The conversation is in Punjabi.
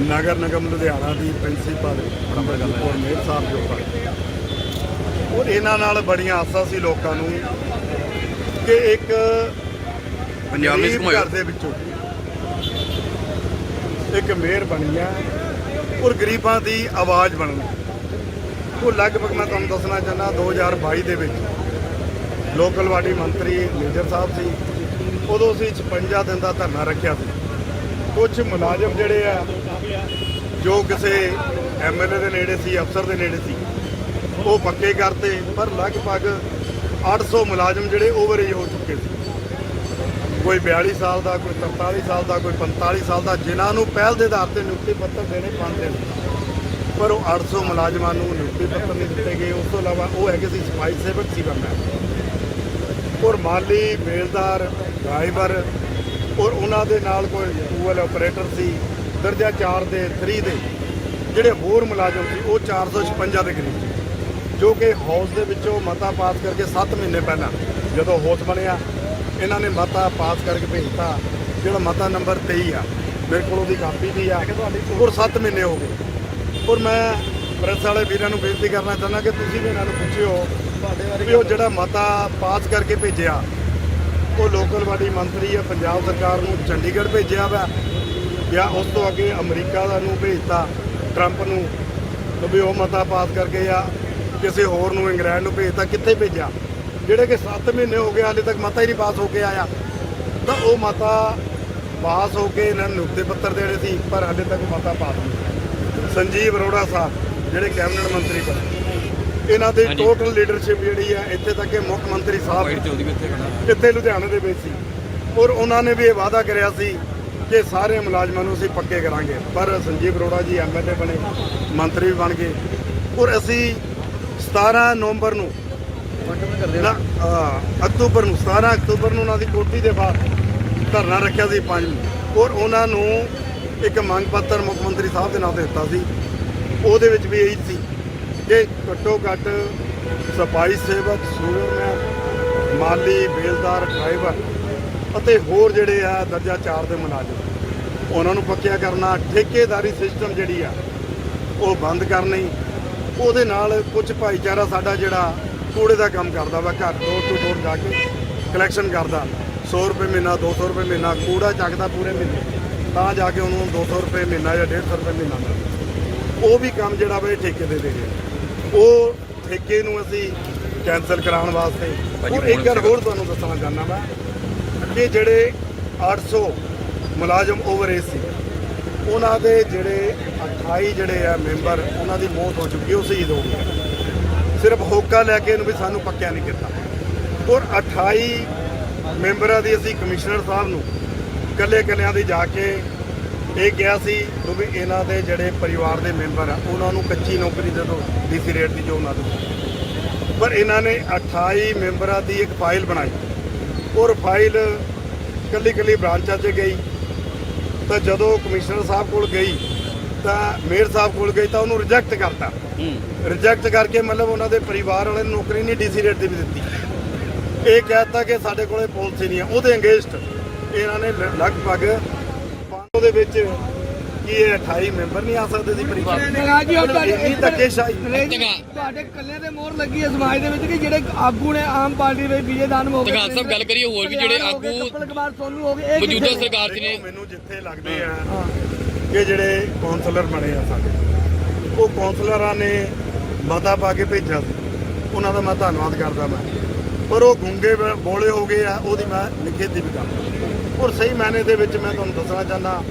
ਨਗਰ ਨਿਗਮ ਲੁਧਿਆਣਾ ਦੀ ਪ੍ਰਿੰਸੀਪਲ ਮੇਅਰ ਸਾਹਿਬ ਜੋ ਸਨ। ਔਰ ਇਹਨਾਂ ਨਾਲ ਬੜੀਆਂ ਆਸਾਂ ਸੀ ਲੋਕਾਂ ਨੂੰ ਕਿ ਇੱਕ ਪੰਜਾਬ। ਘਰ ਦੇ ਵਿੱਚੋਂ ਇੱਕ ਮੇਅਰ ਬਣੀ ਆ ਔਰ ਗਰੀਬਾਂ ਦੀ ਆਵਾਜ਼ ਬਣਨਾ। ਉਹ ਲਗਭਗ ਮੈਂ ਤੁਹਾਨੂੰ ਦੱਸਣਾ ਚਾਹੁੰਦਾ 2022 ਦੇ ਵਿੱਚ ਲੋਕਲ ਬਾਡੀ ਮੰਤਰੀ ਮੇਜਰ ਸਾਹਿਬ ਸੀ। ਉਦੋਂ ਅਸੀਂ 56 ਦਿਨ ਦਾ ਧਰਨਾ ਰੱਖਿਆ ਸੀ। ਕੁਝ ਮੁਲਾਜ਼ਮ ਜਿਹੜੇ ਆ ਜੋ ਕਿਸੇ ਐਮਐਲਏ ਦੇ ਨੇੜੇ ਸੀ, ਅਫਸਰ ਦੇ ਨੇੜੇ ਸੀ, ਉਹ ਪੱਕੇ ਕਰਤੇ ਪਰ ਲਗਭਗ 800 ਮੁਲਾਜ਼ਮ ਜਿਹੜੇ ਓਵਰੇਜ ਹੋ ਚੁੱਕੇ ਸੀ। ਕੋਈ 42 ਸਾਲ ਦਾ, ਕੋਈ 43 ਸਾਲ ਦਾ, ਕੋਈ 45 ਸਾਲ ਦਾ, ਜਿਨ੍ਹਾਂ ਨੂੰ ਪਹਿਲ ਦੇ ਆਧਾਰ ਤੇ ਨਿਯੁਕਤੀ ਪੱਤਰ ਦੇਣੇ ਪੈਂਦੇ ਨੇ ਪਰ ਉਹ 800 ਮੁਲਾਜ਼ਮਾਂ ਨੂੰ ਨਿਯੁਕਤੀ ਪੱਤਰ ਨਹੀਂ ਦਿੱਤੇ ਗਏ। ਉਸ ਤੋਂ ਇਲਾਵਾ ਉਹ ਹੈਗੇ ਸੀ ਸਫ਼ਾਈ ਸੇਵਕ ਸੀ ਬੰਦਾ। ਔਰ ਮਾਲੀ ਬੇਲਦਾਰ, ਡਰਾਈਵਰ, ਔਰ ਉਹਨਾਂ ਦੇ ਨਾਲ ਕੋਈ ਟੂਲ ਆਪਰੇਟਰ ਸੀ ਦਰਜਾ 4 ਦੇ 3 ਦੇ ਜਿਹੜੇ ਹੋਰ ਮੁਲਾਜ਼ਮ ਸੀ, ਉਹ 456 ਦੇ ਕਰੀਬ ਸੀ। ਜੋ ਕਿ ਹਾਊਸ ਦੇ ਵਿੱਚੋਂ ਮਤਾ ਪਾਸ ਕਰਕੇ 7 ਮਹੀਨੇ ਪਹਿਲਾਂ ਜਦੋਂ ਹਾਊਸ ਬਣਿਆ, ਇਹਨਾਂ ਨੇ ਮਤਾ ਪਾਸ ਕਰਕੇ ਭੇਜਤਾ, ਜਿਹੜਾ ਮਤਾ ਨੰਬਰ 23 ਆ, ਮੇਰੇ ਕੋਲ ਉਹਦੀ ਕਾਪੀ ਵੀ ਆ, ਹੋਰ 7 ਮਹੀਨੇ ਹੋ ਗਏ। ਔਰ ਮੈਂ ਪ੍ਰੈਸ ਵਾਲੇ ਵੀਰਾਂ ਨੂੰ ਬੇਨਤੀ ਕਰਨਾ ਚਾਹੁੰਦਾ ਕਿ ਤੁਸੀਂ ਵੀ ਇਹਨਾਂ ਨੂੰ ਪੁੱਛਿਓ ਵੀ ਉਹ ਜਿਹੜਾ ਮਤਾ ਪਾਸ ਕਰਕੇ ਭੇਜਿਆ, ਉਹ ਲੋਕਲ ਬਾਡੀ ਮੰਤਰੀ ਆ, ਪੰਜਾਬ ਸਰਕਾਰ ਨੂੰ ਚੰਡੀਗੜ੍ਹ ਭੇਜਿਆ ਵਾ ਜਾਂ ਉਸ ਤੋਂ ਅੱਗੇ ਅਮਰੀਕਾ ਦਾ ਨੂੰ ਭੇਜਤਾ ਟਰੰਪ ਨੂੰ ਵੀ ਉਹ ਮਤਾ ਪਾਸ ਕਰਕੇ ਜਾਂ ਕਿਸੇ ਹੋਰ ਨੂੰ ਇੰਗਲੈਂਡ ਨੂੰ ਭੇਜਤਾ ਕਿੱਥੇ ਭੇਜਿਆ? ਜਿਹੜੇ ਕਿ 7 ਮਹੀਨੇ ਹੋ ਗਏ ਹਾਲੇ ਤੱਕ ਮਤਾ ਹੀ ਨਹੀਂ ਪਾਸ ਹੋ ਕੇ ਆਇਆ। ਤਾਂ ਉਹ ਮਤਾ ਪਾਸ ਹੋ ਕੇ ਇਹਨਾਂ ਨੂੰ ਨਿਯੁਕਤੀ ਪੱਤਰ ਦੇਣੇ ਸੀ ਪਰ ਹਾਲੇ ਤੱਕ ਮਤਾ ਪਾਸ ਨਹੀਂ। ਸੰਜੀਵ ਅਰੋੜਾ ਸਾਹਿਬ ਜਿਹੜੇ ਕੈਬਨਿਟ ਮੰਤਰੀ ਬਣੇ। ਇਹਨਾਂ ਦੀ। ਟੋਟਲ ਲੀਡਰਸ਼ਿਪ ਜਿਹੜੀ ਹੈ ਇੱਥੇ ਤੱਕ ਕਿ ਮੁੱਖ ਮੰਤਰੀ ਸਾਹਿਬ ਇੱਥੇ ਲੁਧਿਆਣੇ ਦੇ ਵਿੱਚ ਸੀ। ਔਰ ਉਹਨਾਂ ਨੇ ਵੀ ਇਹ ਵਾਅਦਾ ਕਰਿਆ ਸੀ ਕਿ ਸਾਰੇ ਮੁਲਾਜ਼ਮਾਂ ਨੂੰ ਅਸੀਂ ਪੱਕੇ ਕਰਾਂਗੇ। ਪਰ ਸੰਜੀਵ ਅਰੋੜਾ ਜੀ ਐਮਐਲਏ ਬਣੇ ਮੰਤਰੀ ਵੀ ਬਣ ਗਏ। ਔਰ ਅਸੀਂ 17 ਨਵੰਬਰ ਨੂੰ ਨਾ, ਅਹ, ਅਕਤੂਬਰ ਨੂੰ 17 ਅਕਤੂਬਰ ਨੂੰ ਉਹਨਾਂ ਦੀ ਕੋਠੀ ਦੇ ਬਾਹਰ ਧਰਨਾ ਰੱਖਿਆ ਸੀ ਪੰਜ ਨੂੰ। ਔਰ ਉਹਨਾਂ ਨੂੰ ਇੱਕ ਮੰਗ ਪੱਤਰ ਮੁੱਖ ਮੰਤਰੀ ਸਾਹਿਬ ਦੇ ਨਾਂ ਤੇ ਦਿੱਤਾ ਸੀ। ਉਹਦੇ ਵਿੱਚ ਵੀ ਇਹੀ ਸੀ ਕਿ ਘੱਟੋ ਘੱਟ ਸਫ਼ਾਈ ਸੇਵਕ ਸੂਰਮੈਨ ਮਾਲੀ ਬੇਲਦਾਰ ਡਰਾਈਵਰ ਅਤੇ ਹੋਰ ਜਿਹੜੇ ਆ ਦਰਜਾ 4 ਦੇ ਮੁਲਾਜ਼ਮ ਉਹਨਾਂ ਨੂੰ ਪੱਕਿਆ ਕਰਨਾ ਠੇਕੇਦਾਰੀ ਸਿਸਟਮ ਜਿਹੜੀ ਆ ਉਹ ਬੰਦ ਕਰਨੀ ਉਹਦੇ ਨਾਲ ਕੁਝ ਭਾਈਚਾਰਾ ਸਾਡਾ ਜਿਹੜਾ ਕੂੜੇ ਦਾ ਕੰਮ ਕਰਦਾ ਵਾ ਘਰ ਡੋਰ ਟੂ ਡੋਰ ਜਾ ਕੇ ਕਲੈਕਸ਼ਨ ਕਰਦਾ। 100 ਰੁਪਏ ਮਹੀਨਾ 200 ਰੁਪਏ ਮਹੀਨਾ ਕੂੜਾ ਚੱਕਦਾ ਪੂਰੇ ਮਹੀਨੇ ਤਾਂ ਜਾ ਕੇ ਉਹਨੂੰ 200 ਰੁਪਏ ਮਹੀਨਾ ਜਾਂ 150 ਰੁਪਏ ਮਹੀਨਾ ਮਿਲਦਾ। ਉਹ ਵੀ ਕੰਮ ਜਿਹੜਾ ਵਾ ਇਹ ਠੇਕੇ ਦੇ ਦੇ ਰਹੇ। ਉਹ ਠੇਕੇ ਨੂੰ ਅਸੀਂ ਕੈਨਸਲ ਕਰਾਉਣ ਵਾਸਤੇ ਇੱਕ ਗੱਲ ਹੋਰ ਤੁਹਾਨੂੰ ਦੱਸਣਾ ਚਾਹੁੰਦਾ ਮੈਂ ਕਿ ਜਿਹੜੇ 800 ਮੁਲਾਜ਼ਮ ਓਵਰਏਜ ਸੀ, ਉਹਨਾਂ ਦੇ ਜਿਹੜੇ 28 ਜਿਹੜੇ ਆ ਮੈਂਬਰ ਉਹਨਾਂ ਦੀ ਮੌਤ ਹੋ ਚੁੱਕੀ ਉਹ ਸ਼ਹੀਦ ਹੋ ਗਏ। ਸਿਰਫ ਹੋਕਾ ਲੈ ਕੇ ਇਹਨੂੰ ਵੀ ਸਾਨੂੰ ਪੱਕਿਆ ਨਹੀਂ ਕੀਤਾ। ਔਰ 28 ਮੈਂਬਰਾਂ ਦੀ ਅਸੀਂ ਕਮਿਸ਼ਨਰ ਸਾਹਿਬ ਨੂੰ ਕੱਲੇ ਕੱਲਿਆਂ ਦੀ ਜਾ ਕੇ ਇਹ ਕਿਹਾ ਸੀ ਵੀ ਇਹਨਾਂ ਦੇ ਜਿਹੜੇ ਪਰਿਵਾਰ ਦੇ ਮੈਂਬਰ ਆ, ਉਹਨਾਂ ਨੂੰ ਕੱਚੀ ਨੌਕਰੀ ਦੇ ਦਿਓ, ਡੀਸੀ ਰੇਟ ਦੀ ਜੋ ਉਹਨਾਂ ਨੂੰ ਪਰ ਇਹਨਾਂ ਨੇ 28 ਮੈਂਬਰਾਂ ਦੀ ਇੱਕ ਫਾਈਲ ਬਣਾਈ। ਔਰ ਫਾਈਲ ਕੱਲੀ ਕੱਲੀ ਬ੍ਰਾਂਚਾਂ 'ਚ ਗਈ। ਤਾਂ ਜਦੋਂ ਕਮਿਸ਼ਨਰ ਸਾਹਿਬ ਕੋਲ ਗਈ ਤਾਂ ਮੇਅਰ ਸਾਹਿਬ ਕੋਲ ਗਈ ਤਾਂ ਉਹਨੂੰ ਰਿਜੈਕਟ ਕਰਤਾ। ਰਿਜੈਕਟ ਕਰਕੇ ਮਤਲਬ ਉਹਨਾਂ ਦੇ ਪਰਿਵਾਰ ਵਾਲਿਆਂ ਨੂੰ ਨੌਕਰੀ ਨਹੀਂ ਡੀਸੀ ਰੇਟ ਦੀ ਵੀ ਦਿੱਤੀ। ਇਹ ਕਹਿਤਾ ਕਿ ਸਾਡੇ ਕੋਲੇ ਪਾਲਿਸੀ ਨਹੀਂ ਹੈ ਉਹਦੇ ਅੰਗੇਸਟ ਇਹਨਾਂ ਨੇ ਲਗਭਗ 500 ਦੇ ਵਿੱਚ ਕੀ ਇਹ 28 ਮੈਂਬਰ ਨਹੀਂ ਆ ਸਕਦੇ ਸੀ ਪਰਿਵਾਰ? ਜਗਾ ਜੀ ਤੁਹਾਡੇ ਤੁਹਾਡੇ ਕੱਲੇ ਦੇ ਮੋਹਰ ਲੱਗੀ ਹੈ ਸਮਾਜ ਦੇ ਵਿੱਚ ਕਿ ਜਿਹੜੇ ਆਗੂ ਨੇ ਆਮ ਪਾਰਟੀ ਦੇ ਵਿੱਚ ਵਿਜੇ ਦਾਨਮ ਹੋ ਗਏ ਜਗਾਤ ਸਾਹਿਬ ਗੱਲ ਕਰੀਏ ਹੋਰ ਵੀ ਜਿਹੜੇ ਆਗੂ ਕਪਲ ਕੁਮਾਰ ਸੋਨੂ ਹੋ ਗਏ ਇਹ ਮੌਜੂਦਾ? ਸਰਕਾਰ 'ਚ ਨੇ। ਮੈਨੂੰ ਜਿੱਥੇ ਲੱਗਦੇ ਆ ਕਿ ਜਿਹੜੇ ਕਾਉਂਸਲਰ ਬਣੇ ਆ ਸਾਡੇ ਉਹ ਕਾਉਂਸਲਰਾਂ ਨੇ ਮਤਾ ਪਾ ਕੇ ਭੇਜਿਆ ਸੀ। ਉਹਨਾਂ ਦਾ ਮੈਂ ਧੰਨਵਾਦ ਕਰਦਾ ਮੈਂ। ਪਰ ਉਹ ਗੁੰਗੇ ਬੋਲੇ ਹੋ ਗਏ ਆ ਉਹਦੀ ਮੈਂ ਨਿਖੇਧੀ ਵੀ ਕਰਦਾ। ਔਰ ਸਹੀ ਮਾਇਨੇ ਦੇ ਵਿੱਚ ਮੈਂ ਤੁਹਾਨੂੰ ਦੱਸਣਾ ਚਾਹੁੰਦਾ